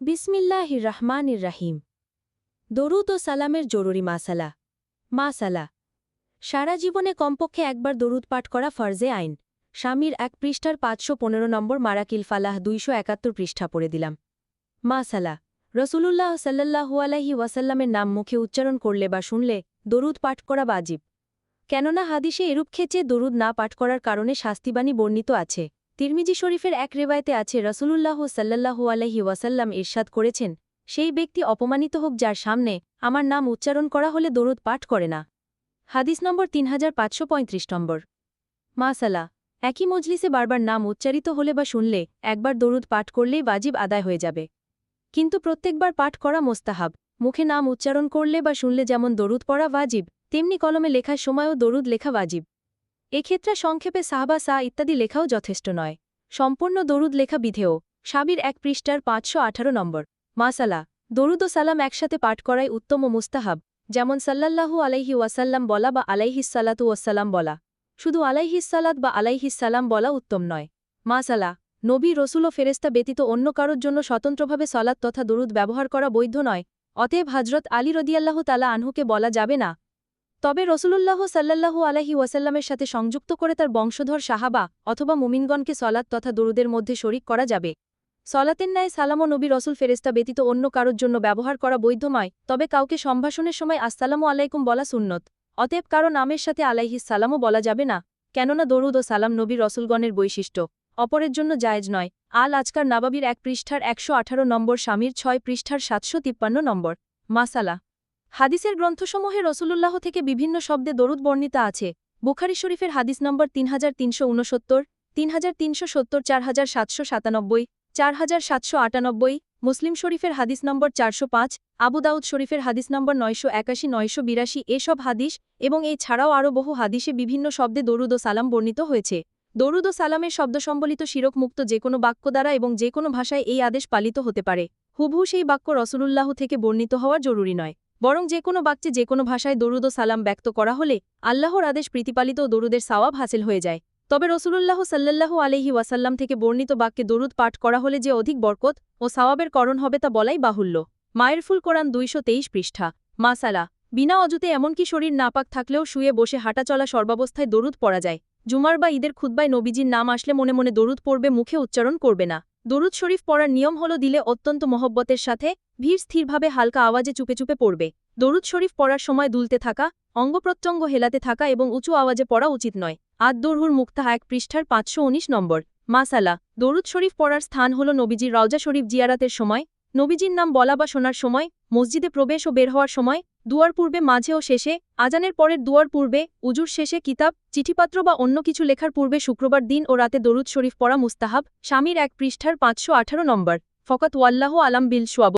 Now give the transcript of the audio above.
বিসমিল্লাহির রহমানির রাহিম। দরুদ ও সালামের জরুরি মাসালা। মাসালা। সারা জীবনে কমপক্ষে একবার দরুদ পাঠ করা ফরজে আইন। স্বামীর এক পৃষ্ঠার পাঁচশো পনেরো নম্বর মারাকিল ফালাহ দুইশো একাত্তর পৃষ্ঠা পড়ে দিলাম। মাসালা। রসুলুল্লাহ সাল্লাহু আলাহি ওয়াসাল্লামের নাম মুখে উচ্চারণ করলে বা শুনলে দরুদ পাঠ করা বাজিব। কেননা হাদিসে এরূপ খেচে দরুদ না পাঠ করার কারণে শাস্তিবাণী বর্ণিত আছে। তিরমিজি শরীফের এক রেবায়তে আছে, রসুলুল্লাহ সাল্লাহু আলহি ওয়াসাল্লাম ইরশাদ করেছেন, সেই ব্যক্তি অপমানিত হোক যার সামনে আমার নাম উচ্চারণ করা হলে দরুদ পাঠ করে না। হাদিস নম্বর তিন হাজার পাঁচশো পঁয়ত্রিশ নম্বর। মাসালা, একই মজলিসে বারবার নাম উচ্চারিত হলে বা শুনলে একবার দরুদ পাঠ করলেই বাজিব আদায় হয়ে যাবে। কিন্তু প্রত্যেকবার পাঠ করা মোস্তাহাব, মুখে নাম উচ্চারণ করলে বা শুনলে যেমন দরুদ পড়া ওয়াজিব, তেমনি কলমে লেখার সময়ও দরুদ লেখা ওয়াজিব। এক্ষেত্রে সংক্ষেপে সাহবা সা ইত্যাদি লেখাও যথেষ্ট নয়। সম্পূর্ণ দরুদ লেখা বিধেয়। সাবির এক পৃষ্ঠার পাঁচশো আঠারো নম্বর। মাসালা। দরুদ ও সালাম একসাথে পাঠ করাই উত্তম ও মুস্তাহাব। যেমন সাল্লাল্লাহু আলাইহি ওয়াসাল্লাম বলা বা আলাইহিসালাতু ওয়াসাল্লাম বলা। শুধু আলাইহিসালাত বা আলাইহিসালাম বলা উত্তম নয়। মাসালা। নবী, রসুল ও ফেরেস্তা ব্যতীত অন্য কারোর জন্য স্বতন্ত্রভাবে সলাৎ তথা দরুদ ব্যবহার করা বৈধ নয়। অতএব হজরত আলী রদিয়াল্লাহ তালা আনহুকে বলা যাবে না তবে রসুলুল্লাহ সাল্লাল্লাহু আলাহি ওয়াসাল্লামের সাথে সংযুক্ত করে তার বংশধর সাহাবা অথবা মুমিনগণকে সলাৎ তথা দরুদের মধ্যে শরিক করা যাবে। সলাতের ন্যায় সালাম নবী রসুল ফেরেস্তা ব্যতীত অন্য কারোর জন্য ব্যবহার করা বৈধময়, তবে কাউকে সম্ভাষণের সময় আসসালামু আলাইকুম বলা সুন্নত। অতএব কারও নামের সাথে আলাইহিস সালামও বলা যাবে না, কেননা দরুদ ও সালাম নবী রসুলগণের বৈশিষ্ট্য। অপরের জন্য জায়েজ নয়। আল আজকার নাবাবির এক পৃষ্ঠার একশো আঠারো নম্বর স্বামীর ছয় পৃষ্ঠার সাতশো তিপ্পান্ন নম্বর। মাসালা। হাদিসের গ্রন্থসমূহে রসুলুল্লাহ থেকে বিভিন্ন শব্দে দরুদ বর্ণিতা আছে। বুখারি শরীফের হাদিস নম্বর তিন হাজার তিনশো উনসত্তর তিন হাজার তিনশো সত্তর চার হাজার সাতশো সাতানব্বই চার হাজার সাতশো আটানব্বই, মুসলিম শরীফের হাদিস নম্বর চারশো পাঁচ, আবু দাউদ শরীফের হাদিস নম্বর নয়শো একাশি, নয়শো বিরাশি, এসব হাদিস এবং এই ছাড়াও আরও বহু হাদিসে বিভিন্ন শব্দে দরুদ ও সালাম বর্ণিত হয়েছে। দরুদ ও সালামের শব্দসম্বলিত শিরকমুক্ত যে কোনো বাক্য দ্বারা এবং যে কোনো ভাষায় এই আদেশ পালিত হতে পারে। হুবহু সেই বাক্য রসুলুল্লাহ থেকে বর্ণিত হওয়া জরুরি নয়। বরং যে কোনো বাক্যে যে কোনো ভাষায় দরুদ ও সালাম ব্যক্ত করা হলে আল্লাহর আদেশ প্রীতিপালিত ও দরুদের সাওয়াব হাসিল হয়ে যায়। তবে রসুলুল্লাহ সাল্লাল্লাহু আলহি ওয়াসাল্লাম থেকে বর্ণিত বাক্যে দরুদ পাঠ করা হলে যে অধিক বরকত ও সাওয়াবের করণ হবে তা বলাই বাহুল্য। মায়ের ফুল কোরআন দুইশো তেইশ পৃষ্ঠা। মাসালা, বিনা অজুতে এমনকি শরীর নাপাক থাকলেও শুয়ে বসে হাঁটা চলা সর্বাবস্থায় দরুদ পড়া যায়। জুমার বা ঈদের খুদ্বায় নবীজির নাম আসলে মনে মনে দরুদ পড়বে, মুখে উচ্চারণ করবে না। দরুদ শরীফ পড়ার নিয়ম হল দিলে অত্যন্ত মহব্বতের সাথে ভিড় স্থিরভাবে হালকা আওয়াজে চুপে চুপে পড়বে। দরুদ শরীফ পড়ার সময় দুলতে থাকা অঙ্গপ্রত্যঙ্গ হেলাতে থাকা এবং উঁচু আওয়াজে পড়া উচিত নয়। আদ দরহুর মুক্তা এক পৃষ্ঠার পাঁচশো উনিশ নম্বর। মাসালা। দরুদ শরীফ পড়ার স্থান হল নবীজির রওজা শরীফ জিয়ারাতের সময়। নবীজির নাম বলা বা শোনার সময়, মসজিদে প্রবেশ ও বের হওয়ার সময় দুয়ার পূর্বে, মাঝে ও শেষে, আজানের পরের দুয়ার পূর্বে, উজুর শেষে কিতাব, চিঠিপত্র বা অন্য কিছু লেখার পূর্বে শুক্রবার দিন ও রাতে দরুদ শরীফ পড়া মুস্তাহাব, স্বামীর এক পৃষ্ঠার পাঁচশো আঠারো নম্বর, ফকত ওয়াল্লাহ আলাম বিল সোয়াব